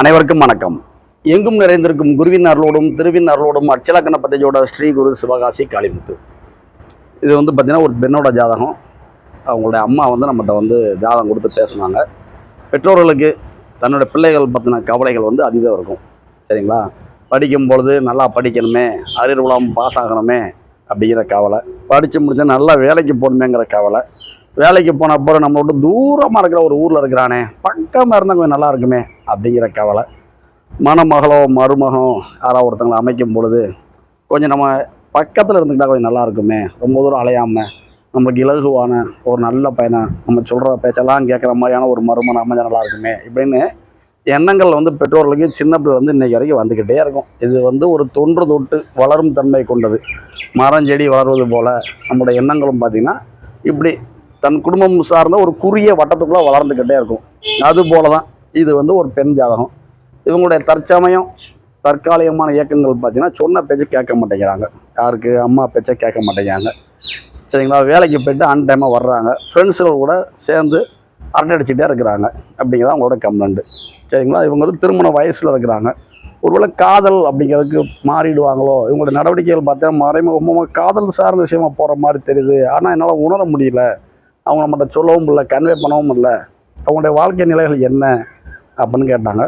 அனைவருக்கும் வணக்கம். எங்கும் நிறைந்திருக்கும் குருவின் அருளோடும் திருவின் அருளோடும் அச்சலக்கண பத்தஜோட ஸ்ரீ குரு சிவகாசி காளிமுத்து. இது வந்து பார்த்திங்கன்னா ஒரு பெண்ணோட ஜாதகம். அவங்களுடைய அம்மா வந்து நம்மகிட்ட வந்து ஜாதகம் கொடுத்து பேசுனாங்க. பெற்றோர்களுக்கு தன்னுடைய பிள்ளைகள் பற்றின கவலைகள் வந்து அதிகம் இருக்கும். சரிங்களா? படிக்கும் பொழுது நல்லா படிக்கணுமே அரியர்குலாம் பாஸ் ஆகணுமே அப்படிங்கிற கவலை. படித்து முடிச்சா நல்லா வேலைக்கு போகணுமேங்கிற கவலை. வேலைக்கு போன அப்புறம் நம்ம தூரமாக இருக்கிற ஒரு ஊரில் இருக்கிறானே பக்கமாக இருந்தால் கொஞ்சம் நல்லா இருக்குமே அப்படிங்கிற கவலை. மணமகளோ மருமகம் யாராவது ஒருத்தங்களை அமைக்கும் பொழுது கொஞ்சம் நம்ம பக்கத்தில் இருந்துக்கிட்டா கொஞ்சம் நல்லா இருக்குமே. ரொம்ப தூரம் அலையாமல் நமக்கு இலகுவான ஒரு நல்ல பையனை நம்ம சொல்கிற பேச்செல்லாம் கேட்குற மாதிரியான ஒரு மருமனை அமைஞ்சால் நல்லா இருக்குமே இப்படின்னு எண்ணங்கள் வந்து பெற்றோர்களுக்கு சின்ன பிள்ளை வந்து இன்னைக்கு வரைக்கும் வந்துக்கிட்டே இருக்கும். இது வந்து ஒரு தொன்று தொட்டு வளரும் தன்மை கொண்டது. மரம் செடி வளர்வது போல் நம்முடைய எண்ணங்களும் பார்த்திங்கன்னா இப்படி தன் குடும்பம் சார்ந்த ஒரு குறுகிய வட்டத்துக்குள்ளே வளர்ந்துக்கிட்டே இருக்கும். அது போல தான் இது வந்து ஒரு பெண் ஜாதகம். இவங்களுடைய தற்சமயம் தற்காலிகமான இயக்கங்கள் பார்த்தீங்கன்னா சொன்ன பேச்சை கேட்க மாட்டேங்கிறாங்க. யாருக்கு? அம்மா பேச்சை கேட்க மாட்டேங்கிறாங்க. சரிங்களா? வேலைக்கு போயிட்டு அன் டைமாக வர்றாங்க. ஃப்ரெண்ட்ஸுகள் கூட சேர்ந்து அரட்டடிச்சுட்டே இருக்கிறாங்க. அப்படிங்கிறது அவங்களோட கம்ப்ளைண்ட்டு சரிங்களா? இவங்க வந்து திருமண வயசில் இருக்கிறாங்க. ஒருவேளை காதல் அப்படிங்கிறதுக்கு மாறிடுவாங்களோ? இவங்களோட நடவடிக்கைகள் பார்த்தா மறைமுகமாக காதல் சார்ந்த விஷயமா போகிற மாதிரி தெரியுது. ஆனால் என்னால் உணர முடியல. அவங்க நம்மகிட்ட சொல்லவும் இல்லை கன்வே பண்ணவும் இல்லை. அவங்களுடைய வாழ்க்கை நிலைகள் என்ன அப்படின்னு கேட்டாங்க.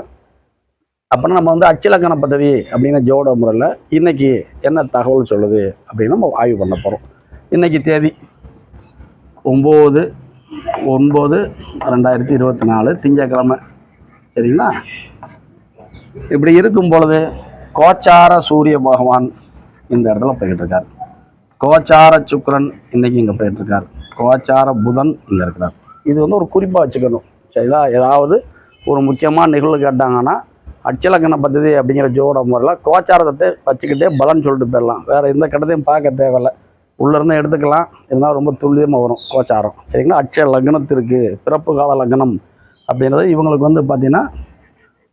அப்படின்னா நம்ம வந்து அச்சிலக்கண பദ്ധதி அப்படிங்கிற ஜோட முறையில் இன்னைக்கு என்ன தகவல் சொல்லுது அப்படின்னு நம்ம ஆய்வு பண்ண போகிறோம் இன்னைக்கு தேதி ஒம்பது ஒன்பது ரெண்டாயிரத்தி இருபத்தி நாலு திங்கக்கிழமை சரிங்களா? இப்படி இருக்கும் பொழுது கோச்சார சூரிய பகவான் இந்த இடத்துல போயிட்டுருக்கார் கோச்சார சுக்கரன் இன்னைக்கு இங்கே போயிட்டுருக்கார் கோச்சார புதன் இங்கே இருக்கிறார். இது வந்து ஒரு குறிப்பாக வச்சுக்கணும். சரிங்களா? ஏதாவது ஒரு முக்கியமான நிகழ்வு கேட்டாங்கன்னா அச்சலக்கண பദ്ധதி அப்படிங்கிற ஜோட முறையில் கோச்சாரத்தை வச்சுக்கிட்டே பலன் சொல்லிட்டு போயிடலாம். வேறு எந்த கட்டத்தையும் பார்க்க தேவையில்லை. உள்ளேருந்து எடுத்துக்கலாம். இருந்தால் ரொம்ப துல்லியமாக வரும் கோச்சாரம் சரிங்களா? அட்ச லக்னத்திற்கு பிறப்பு கால லக்னம் அப்படின்றது இவங்களுக்கு வந்து பார்த்திங்கன்னா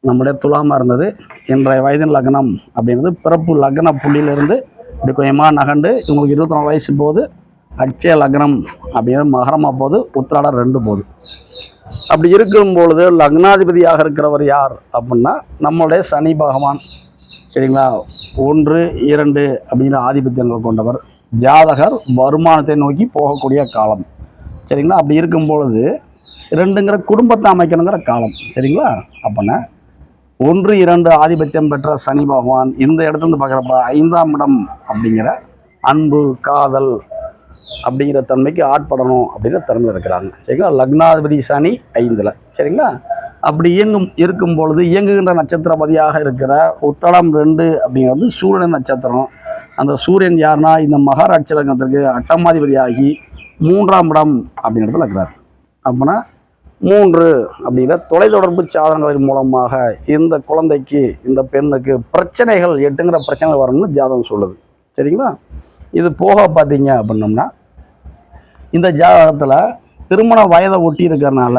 நம்முடைய துலாமாக இருந்தது. இன்றைய வயதின் லக்னம் அப்படின்றது பிறப்பு லக்ன புள்ளியிலிருந்து இப்படி கொஞ்சமாக நகண்டு இவங்களுக்கு இருபத்தி நாலு வயசு போது அட்சய லக்னம் அப்படிங்கிறது மகரமாக போகுது உத்திராடம் ரெண்டு போகுது அப்படி இருக்கும் பொழுது லக்னாதிபதியாக இருக்கிறவர் யார் அப்படின்னா நம்மளுடைய சனி பகவான். சரிங்களா? ஒன்று இரண்டு அப்படிங்கிற ஆதிபத்தியங்கள் கொண்டவர். ஜாதகர் வருமானத்தை நோக்கி போகக்கூடிய காலம். சரிங்களா? அப்படி இருக்கும் பொழுது ரெண்டுங்கிற குடும்பத்தை அமைக்கணுங்கிற காலம். சரிங்களா? அப்படின்னா ஒன்று இரண்டு ஆதிபத்தியம் பெற்ற சனி பகவான் இந்த இடத்துல இருந்து பார்க்குறப்ப ஐந்தாம் இடம் அப்படிங்கிற அன்பு காதல் அப்படிங்கிற தன்மைக்கு ஆட்படணும் அப்படிங்கிற தன்மையில் இருக்கிறாங்க. சரிங்களா? லக்னாதிபதி சனி ஐந்தில். சரிங்களா? அப்படி இயங்கும் இருக்கும் பொழுது இயங்குகின்ற நட்சத்திரபதியாக இருக்கிற உத்தடம் ரெண்டு அப்படிங்கிறது சூரியன் நட்சத்திரம். அந்த சூரியன் யாருன்னா இந்த மகாராட்சி லக்னத்திற்கு அட்டமாதிபதியாகி மூன்றாம் இடம் அப்படிங்கிறதுல இருக்கிறார். அப்படின்னா மூன்று அப்படிங்கிற தொலைத்தொடர்பு சாதனங்களின் மூலமாக இந்த குழந்தைக்கு இந்த பெண்ணுக்கு பிரச்சனைகள் எட்டுங்கிற பிரச்சனைகள் வரணும்னு ஜாதகம் சொல்லுது. சரிங்களா? இது போக பார்த்தீங்க அப்படின்னோம்னா இந்த ஜாதகத்தில் திருமண வயதை ஒட்டி இருக்கிறனால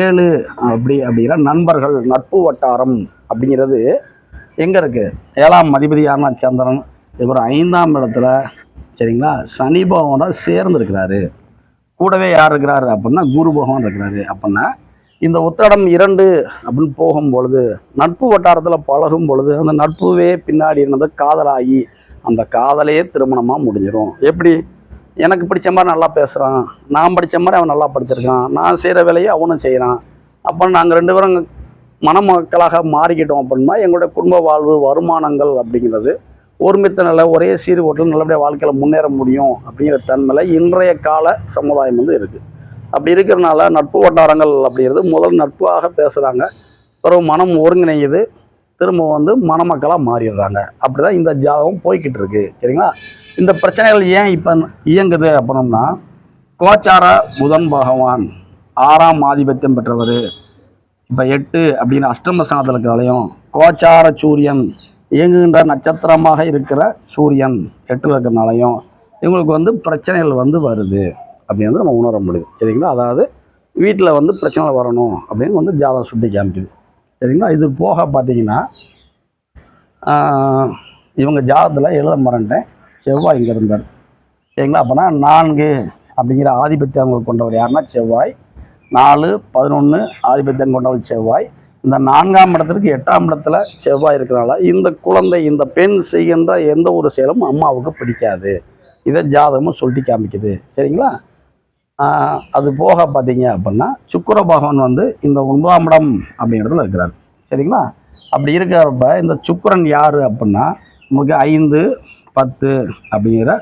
ஏழு அப்படி அப்படிங்கிற நண்பர்கள் நட்பு வட்டாரம் அப்படிங்கிறது எங்கே இருக்குது ஏழாம் அதிபதியான யாருன்னா சந்திரன் இவர் ஐந்தாம் இடத்துல சரிங்களா? சனி பகவானோட சேர்ந்து இருக்கிறாரு கூடவே யார் இருக்கிறாரு அப்படின்னா குரு பகவான் இருக்கிறாரு அப்படின்னா இந்த உத்தடம் இரண்டு அப்படின்னு போகும் பொழுது நட்பு வட்டாரத்தில் பழகும் பொழுது அந்த நட்புவே பின்னாடி இருந்தது காதலாகி அந்த காதலே திருமணமாக முடிஞ்சிடும் எப்படி? எனக்கு பிடிச்ச மாதிரி நல்லா பேசுகிறான் நான் படித்த மாதிரி அவன் நல்லா படிச்சிருக்கான். நான் செய்கிற வேலையை அவனும் செய்கிறான் அப்போ நாங்கள் ரெண்டு பேரும் மணமக்களாக மாறிக்கிட்டோம் அப்படின்னா எங்களுடைய குடும்ப வாழ்வு வருமானங்கள் அப்படிங்கிறது ஒருமித்த நிலை ஒரே சீர்கோட்டில் நல்லபடியாக வாழ்க்கையில் முன்னேற முடியும் அப்படிங்கிற தன்மையில் இன்றைய கால சமுதாயம் வந்து இருக்குது அப்படி இருக்கிறனால நட்பு வட்டாரங்கள் அப்படிங்கிறது முதல் நட்பாக பேசுகிறாங்க பிறகு மனம் ஒருங்கிணையுது. திரும்ப வந்து மணமக்களாக மாறிடுறாங்க. அப்படி தான் இந்த ஜாதகம் போய்கிட்டு இருக்கு. சரிங்களா? இந்த பிரச்சனைகள் ஏன் இப்போ இயங்குது அப்படின்னா கோச்சார புதன் பகவான் ஆறாம் ஆதிபத்தியம் பெற்றவர். இப்போ எட்டு அப்படின்னு அஷ்டம ஸ்தானத்தில் இருக்கிறாலையும் கோச்சார சூரியன் இயங்குகின்ற நட்சத்திரமாக இருக்கிற சூரியன் எட்டில் இருக்கிறனாலையும் இவங்களுக்கு வந்து பிரச்சனைகள் வந்து வருது அப்படின்னு நம்ம உணர முடியுது. சரிங்களா? அதாவது வீட்டில் வந்து பிரச்சனை வரணும் அப்படின்னு வந்து ஜாதகம் சுட்டி காமிக்குது. சரிங்களா? இது போக பார்த்தீங்கன்னா இவங்க ஜாதகத்தில் எழுத மறந்துட்டேன். செவ்வாய் இங்கே இருந்தார். சரிங்களா? அப்போனா நான்கு அப்படிங்கிற ஆதிபத்தியம் கொண்டவர் யாருன்னா செவ்வாய். நாலு பதினொன்று ஆதிபத்தியம் கொண்டவர் செவ்வாய். இந்த நான்காம் இடத்திற்கு எட்டாம் இடத்துல செவ்வாய் இருக்கிறனால இந்த குழந்தை இந்த பெண் செய்கின்ற எந்த ஒரு செயலும் அம்மாவுக்கு பிடிக்காது. இதை ஜாதகமும் சொல்லிட்டு காமிக்குது. சரிங்களா? அது போக பார்த்தீங்க அப்படின்னா சுக்கர பகவான் வந்து இந்த ஒன்பதாம் இடம் அப்படிங்கிறதுல இருக்கிறார். சரிங்களா? அப்படி இருக்கிறப்ப இந்த சுக்கரன் யார் அப்படின்னா நமக்கு ஐந்து பத்து அப்படிங்கிற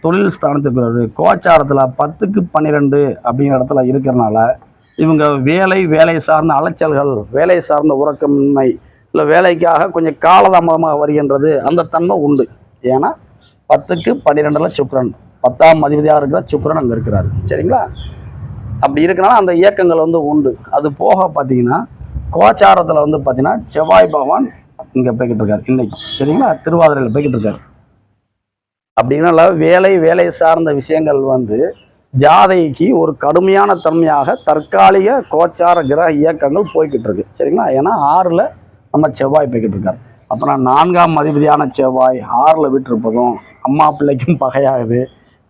தொழில் ஸ்தானத்துக்கு கோச்சாரத்தில் பத்துக்கு பன்னிரெண்டு அப்படிங்கிற இடத்துல இருக்கிறனால இவங்க வேலை வேலை சார்ந்த அலைச்சல்கள் வேலை சார்ந்த உறக்கமின்மை இல்லை வேலைக்காக கொஞ்சம் காலதாமதமாக வருகின்றது அந்த தன்மை உண்டு. ஏன்னா பத்துக்கு பன்னிரெண்டில் சுக்கரன். பத்தாம் அதிபதியாக இருக்கிற சுக்கரன் அங்கே இருக்கிறாரு. சரிங்களா? அப்படி இருக்கனால அந்த இயக்கங்கள் வந்து உண்டு. அது போக பார்த்தீங்கன்னா கோச்சாரத்தில் வந்து பார்த்தீங்கன்னா செவ்வாய் பகவான் இங்கே போய்கிட்டு இருக்கார். இன்னைக்கு. சரிங்களா? திருவாதிரையில் போய்கிட்டு இருக்கார். அப்படின்னால வேலை வேலை சார்ந்த விஷயங்கள் வந்து ஜாதைக்கு ஒரு கடுமையான தன்மையாக தற்காலிக கோச்சார கிரக இயக்கங்கள் போய்கிட்டு இருக்கு. சரிங்களா? ஏன்னா ஆறில் நம்ம செவ்வாய் போய்கிட்டு இருக்காரு. அப்புறம் நான்காம் அதிபதியான செவ்வாய் ஆறில் விட்டிருப்பதும் அம்மா பிள்ளைக்கும் பகையாகுது.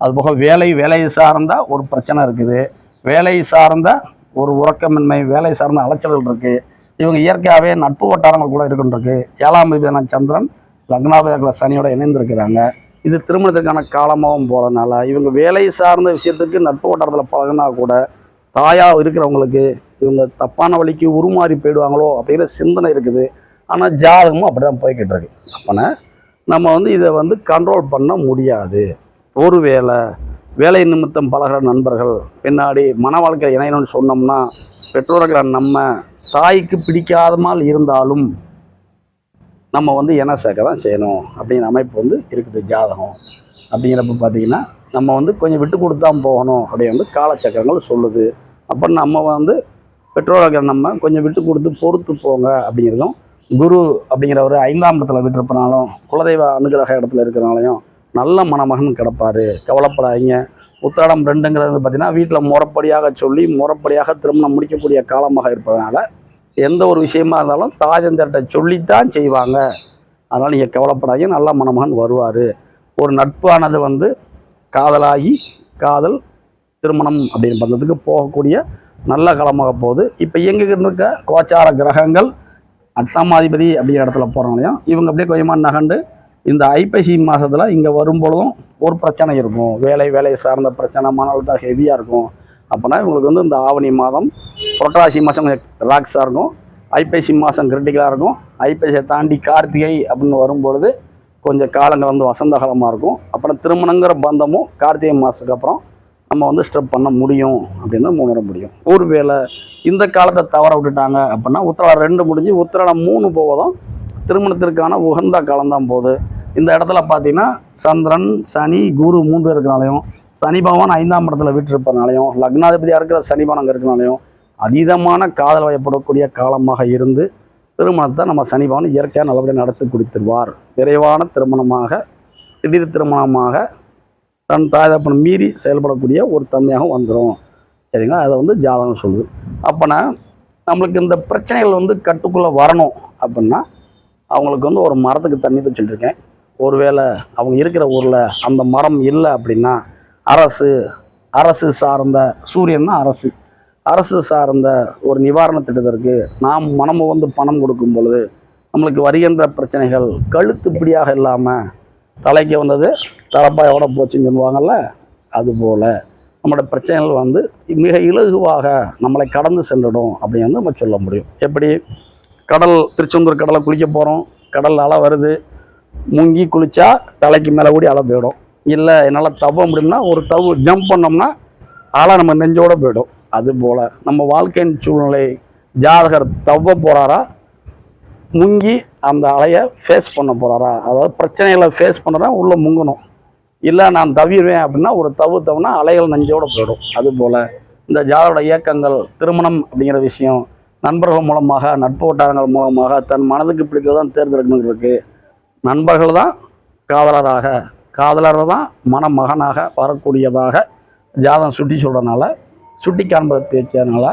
அதுபோக வேலை வேலை சார்ந்த ஒரு பிரச்சனை இருக்குது. வேலை சார்ந்த ஒரு உறக்கமின்மை வேலை சார்ந்த அலைச்சல்கள் இருக்குது இவங்க இயற்கையாகவே நட்பு வட்டாரங்கள் கூட இருக்குன்றிருக்கு. ஏழாம் அதிபதியான சந்திரன் லக்னாபதியாக சனியோட இணைந்திருக்கிறாங்க. இது திருமணத்துக்கான காலமாகவும் போகிறதுனால இவங்க வேலை சார்ந்த விஷயத்துக்கு நட்பு வட்டாரத்தில் பழகுனா கூட தாயாக இருக்கிறவங்களுக்கு இவங்க தப்பான வழிக்கு உருமாறி போயிடுவாங்களோ அப்படிங்கிற சிந்தனை இருக்குது. ஆனால் ஜாதகமும் அப்படி தான் போய்கிட்டு இருக்கு அப்போனா நம்ம வந்து இதை வந்து கண்ட்ரோல் பண்ண முடியாது. ஒருவேளை வேலை நிமித்தம் பழகிற நண்பர்கள் பின்னாடி மன வாழ்க்கை இணையணும்னு சொன்னோம்னா பெற்றோர்கள் நம்ம தாய்க்கு பிடிக்காதமால் இருந்தாலும் நம்ம வந்து இன சேர்க்க தான் செய்யணும் அப்படிங்கிற அமைப்பு வந்து இருக்குது ஜாதகம். அப்படிங்கிறப்ப பார்த்தீங்கன்னா நம்ம வந்து கொஞ்சம் விட்டு கொடுத்து தான் போகணும் அப்படின்னு வந்து காலச்சக்கரங்கள் சொல்லுது. அப்போ நம்ம வந்து பெற்றோர்கள் நம்ம கொஞ்சம் விட்டு கொடுத்து பொறுத்து போங்க அப்படிங்கிறதும் குரு அப்படிங்கிற ஒரு ஐந்தாம் இடத்துல விட்டுருப்பனாலும் குலதெய்வ அனுகிரக இடத்துல இருக்கிறனாலையும் நல்ல மணமகன் கிடப்பார். கவலைப்படாதீங்க. உத்திராடம் ரெண்டுங்கிறது பார்த்தீங்கன்னா வீட்டில் முறப்படியாக சொல்லி முறப்படியாக திருமணம் முடிக்கக்கூடிய காலமாக இருப்பதனால எந்த ஒரு விஷயமா இருந்தாலும் தாஜந்தர்கிட்ட சொல்லித்தான் செய்வாங்க. அதனால் நீங்கள் கவலைப்படாதீங்க. நல்ல மணமகன் வருவார். ஒரு நட்பானது வந்து காதலாகி காதல் திருமணம் அப்படின்னு பந்தத்துக்கு போகக்கூடிய நல்ல காலமாக போகுது. இப்போ இயங்கிக்கிட்டு இருக்க கோச்சார கிரகங்கள் அட்டமாதிபதி அப்படிங்கிற இடத்துல போகிறனாலையும் இவங்க அப்படியே கொஞ்சமாக நகண்டு இந்த ஐப்பசி மாதத்தில் இங்கே வரும்பொழுதும் ஒரு பிரச்சனை இருக்கும். வேலை வேலையை சார்ந்த பிரச்சனை மன அழுத்தம் ஹெவியாக இருக்கும். அப்போனா இவங்களுக்கு வந்து இந்த ஆவணி மாதம் புரட்டாசி மாதம் கொஞ்சம் ரிலாக்ஸாக இருக்கும். ஐப்பசி மாதம் கிரிட்டிக்கலாக இருக்கும். ஐப்பசியை தாண்டி கார்த்திகை அப்படின்னு வரும்பொழுது கொஞ்சம் காலங்கள் வந்து வசந்த காலமாக இருக்கும். அப்புறம் திருமணங்கிற பந்தமும் கார்த்திகை மாதத்துக்கு அப்புறம் நம்ம வந்து ஸ்டெப் பண்ண முடியும் அப்படின்னு தான் உணர முடியும். ஒருவேளை இந்த காலத்தை தவற விட்டுட்டாங்க அப்படின்னா உத்திராடம் ரெண்டு முடிஞ்சு உத்திராடம் மூணு போவதும் திருமணத்திற்கான உகந்த காலம்தான் போகுது. இந்த இடத்துல பார்த்தீங்கன்னா சந்திரன் சனி குரு மூன்று இருக்கிறனாலையும் சனி பகவான் ஐந்தாம் இடத்துல விட்டிருப்பதனாலையும் லக்னாதிபதியாக இருக்கிற சனி பகவான் அங்கே இருக்கிறனாலையும் அதீதமான காதல் வயப்படக்கூடிய காலமாக இருந்து திருமணத்தை நம்ம சனி பகவான் இயற்கையாக நல்லபடியாக நடத்தி கொடுத்துருவார். விரைவான திருமணமாக திடீர் திருமணமாக தன் தாய் தப்பனை மீறி செயல்படக்கூடிய ஒரு தன்மையாக வந்துடும் சரிங்களா? அதை வந்து ஜாதகம் சொல்லுது. அப்போனா நம்மளுக்கு இந்த பிரச்சனைகள் வந்து கட்டுக்குள்ளே வரணும் அப்படின்னா அவங்களுக்கு வந்து ஒரு மரத்துக்கு தண்ணி வச்சுட்டுருக்கேன் ஒருவேளை அவங்க இருக்கிற ஊரில் அந்த மரம் இல்லை அப்படின்னா அரசு அரசு சார்ந்த சூரியன்னா அரசு. அரசு சார்ந்த ஒரு நிவாரண திட்டத்திற்கு நாம் மனம் வந்து பணம் கொடுக்கும் பொழுது நம்மளுக்கு வருகின்ற பிரச்சனைகள் கழுத்து பிடியாக இல்லாமல் தலைக்கு வந்தது தலப்பாயோட போச்சுன்னு சொல்லுவாங்கல்ல அதுபோல் நம்மளோட பிரச்சனைகள் வந்து மிக இலகுவாக நம்மளை கடந்து சென்றுடும் அப்படின்னு வந்து நம்ம சொல்ல முடியும். எப்படி? கடல் திருச்செந்தூர் கடலை குளிக்க போகிறோம் கடல் அலை வருது முங்கி குளித்தா தலைக்கு மேலே கூடி அலை போயிடும். இல்லை என்னால் தவ முடியும்னா ஒரு தவு ஜம்ப் பண்ணோம்னா அலை நம்ம நெஞ்சோட போயிடும். அதுபோல் நம்ம வாழ்க்கையின் சூழ்நிலை ஜாதகர் தவ போகிறாரா முங்கி அந்த அலையை ஃபேஸ் பண்ண போகிறாரா அதாவது பிரச்சனைகளை ஃபேஸ் பண்ணுறா உள்ளே முங்கணும். இல்லை நான் தவிர்வேன் அப்படின்னா ஒரு தவு தவுனா அலைகள் நெஞ்சோட போயிடும். அதுபோல் இந்த ஜாதகோட இயக்கங்கள் திருமணம் அப்படிங்கிற விஷயம் நண்பர்கள் மூலமாக நட்பு வட்டாரங்கள் மூலமாக தன் மனதுக்கு பிடித்ததான் தேர்ந்தெடுக்கணுங்கிறதுக்கு நண்பர்கள் தான் காதலராக காதலர் தான் மணமகனாக வரக்கூடியதாக ஜாதகம் சுட்டி சொல்கிறனால சுட்டி காண்பது பேச்சதுனால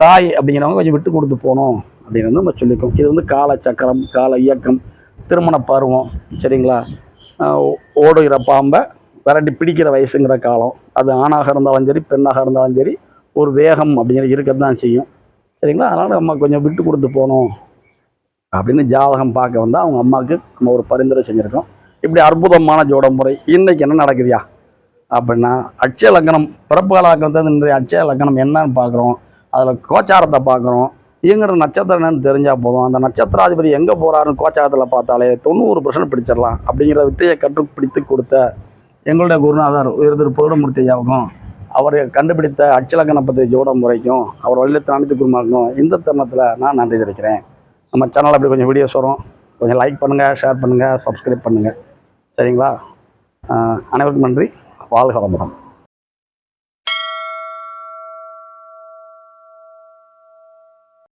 தாய் அப்படிங்கிறவங்க கொஞ்சம் விட்டு கொடுத்து போகணும் அப்படின்னு வந்து நம்ம சொல்லியிருக்கோம். இது வந்து கால சக்கரம் கால இயக்கம் திருமண பருவம் சரிங்களா? ஓடுகிற பாம்பை விரட்டி பிடிக்கிற வயசுங்கிற காலம். அது ஆணாக இருந்தாலும் சரி பெண்ணாக இருந்தாலும் சரி ஒரு வேகம் அப்படிங்கிற இருக்க தான் செய்யும். சரிங்களா? அதனால் நம்ம கொஞ்சம் விட்டு கொடுத்து போகணும் அப்படின்னு ஜாதகம் பார்க்க வந்தால் அவங்க அம்மாவுக்கு நம்ம ஒரு பரிந்துரை செஞ்சுருக்கோம். இப்படி அற்புதமான ஜோட முறை. இன்னைக்கு என்ன நடக்குதுயா? அப்படின்னா அட்சய லக்னம் பிறப்பு கால லக்னத்தை இன்றைய அட்சய லக்னம் என்னன்னு பார்க்குறோம். அதில் கோச்சாரத்தை பார்க்குறோம். இயங்குற நட்சத்திரம் என்னன்னு தெரிஞ்சால் போதும். அந்த நட்சத்திராதிபதி எங்கே போகிறாருன்னு கோச்சாரத்தில் பார்த்தாலே தொண்ணூறு பர்சன்ட் பிடிச்சிடலாம். அப்படிங்கிற வித்தையை கற்றுப்பிடித்து கொடுத்த எங்களுடைய குருநாதர் உயர் திரு பௌடமூர்த்தி ஐயாவுக்கும் அவர் கண்டுபிடித்த அச்சலக்கண பற்றி ஜோட முறைக்கும் அவர் வழியில் அனைத்து குருமாருக்கும் இந்த தருணத்தில் நான் நன்றி தெரிவிக்கிறேன். நம்ம சேனலில் அப்படி கொஞ்சம் வீடியோஸ் வரும். கொஞ்சம் லைக் பண்ணுங்கள் ஷேர் பண்ணுங்கள் சப்ஸ்கிரைப் பண்ணுங்கள் சரிங்களா? அனைவருக்கும் நன்றி. வாழ்க வளமுடன்.